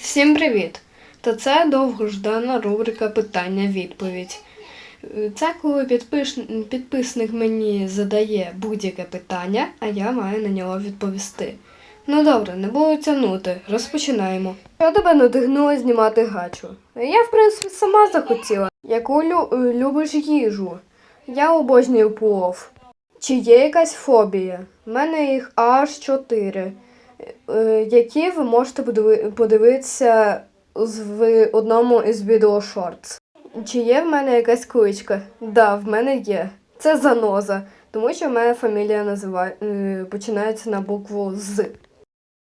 Всім привіт! Та це довгождана рубрика Питання-відповідь. Е, Це коли підпиш- підписник мені задає будь-яке питання, а я маю на нього відповісти. Ну добре, не буду тягнути, розпочинаємо. Що тебе надихнуло знімати гачу? Я, в принципі, сама захотіла. Яку лю- е, любиш їжу? Я обожнюю плов. Чи є якась фобія? У мене їх аж чотири. Е, які ви можете подивитися в одному із відео шортс. Чи є в мене якась кличка? Да, в мене є. Це заноза, тому що в мене фамілія називає, е, починається на букву З.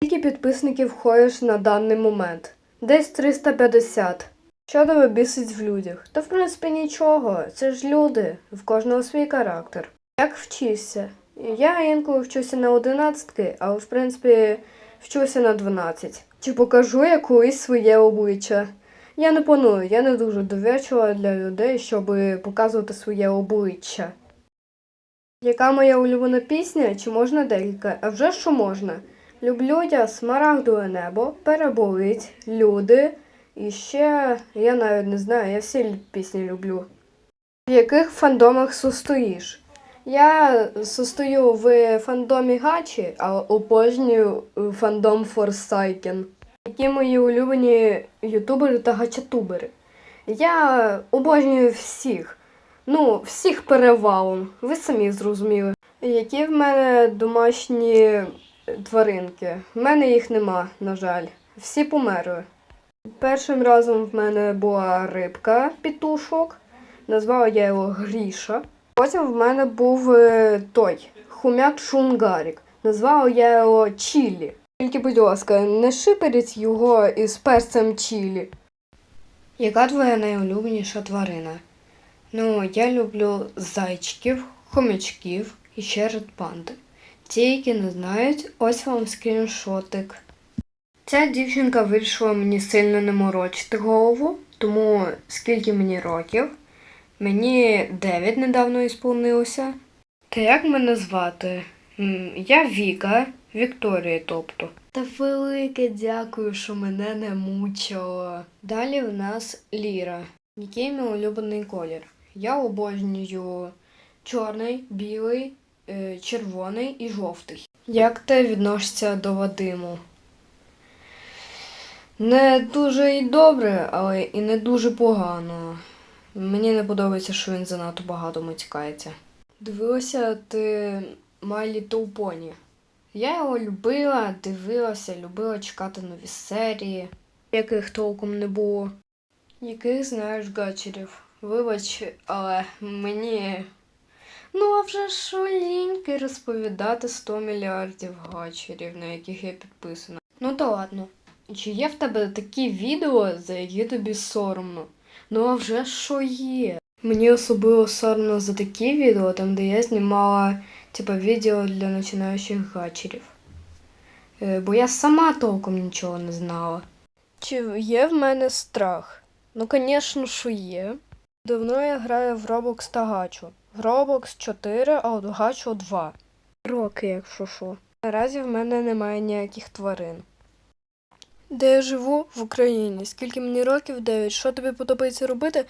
Скільки підписників ходиш на даний момент? Десь 350. Що тебе бісить в людях? Та в принципі нічого. Це ж люди, в кожного свій характер. Як вчишся? Я інколи вчуся на одинадцятки, але в принципі вчуся на 12. Чи покажу я колись своє обличчя? Я не планую, я не дуже довірчива для людей, щоб показувати своє обличчя. Яка моя улюблена пісня? Чи можна декілька? А вже що можна? Люблю я смарагдове небо, переболить, люди. І ще я навіть не знаю, я всі пісні люблю. В яких фандомах состоїш? Я состою в фандомі Гачі, а обожнюю фандом Forsaken. Які мої улюблені ютубери та гачатубери. Я обожнюю всіх. Ну, всіх перевалом. Ви самі зрозуміли. Які в мене домашні тваринки? В мене їх нема, на жаль. Всі померли. Першим разом в мене була рибка пітушок. Назвала я його Гріша. Потім в мене був е, той хумяк Шунгарік. Назвала я його Чілі. Тільки, будь ласка, не шиперіть його із перцем Чілі. Яка твоя найулюбленіша тварина? Ну, я люблю зайчиків, хомячків і ще редпанди. Ті, які не знають, ось вам скріншотик. Ця дівчинка вирішила мені сильно не морочити голову, тому скільки мені років? Мені 9 недавно ісполнилося. Та як мене звати? Я Віка, Вікторія, тобто. Та велике дякую, що мене не мучило. Далі в нас Ліра. Який мій улюблений колір? Я обожнюю чорний, білий, е, червоний і жовтий. Як ти відносишся до Вадиму? Не дуже і добре, але і не дуже погано. Мені не подобається, що він занадто багато матюкається. Дивилася ти Little Pony. Я його любила, дивилася, любила чекати нові серії, яких толком не було. Яких знаєш гачерів? Вибач, але мені. Ну, а вже що ліньки розповідати 100 мільярдів гачерів, на яких я підписана. Ну то ладно. Чи є в тебе такі відео, за які тобі соромно? Ну а вже що є? Мені особливо соромно за такі відео, там де я знімала типа відео для починаючих гачерів. Е, Бо я сама толком нічого не знала. Чи є в мене страх? Ну, звісно, що є. Давно я граю в Roblox та Гачу. В Roblox 4, а от Гачу 2. Роки, якщо що. Наразі в мене немає ніяких тварин. Де я живу в Україні? Скільки мені років? 9. Що тобі подобається робити?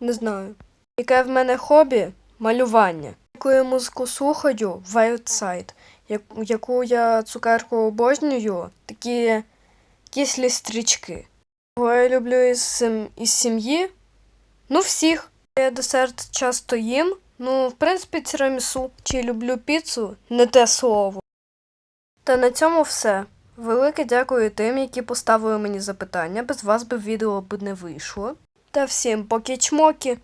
Не знаю. Яке в мене хобі? Малювання. Яку я музику слухаю? Як, яку я цукерку обожнюю? Такі кислі стрічки. Кого я люблю із, із сім'ї? Ну, всіх. Я десерт часто їм. Ну, в принципі, тірамісу. Чи люблю піцу? Не те слово. Та на цьому все. Велике дякую тим, які поставили мені запитання. Без вас би відео б не вийшло. Та всім поки чмоки.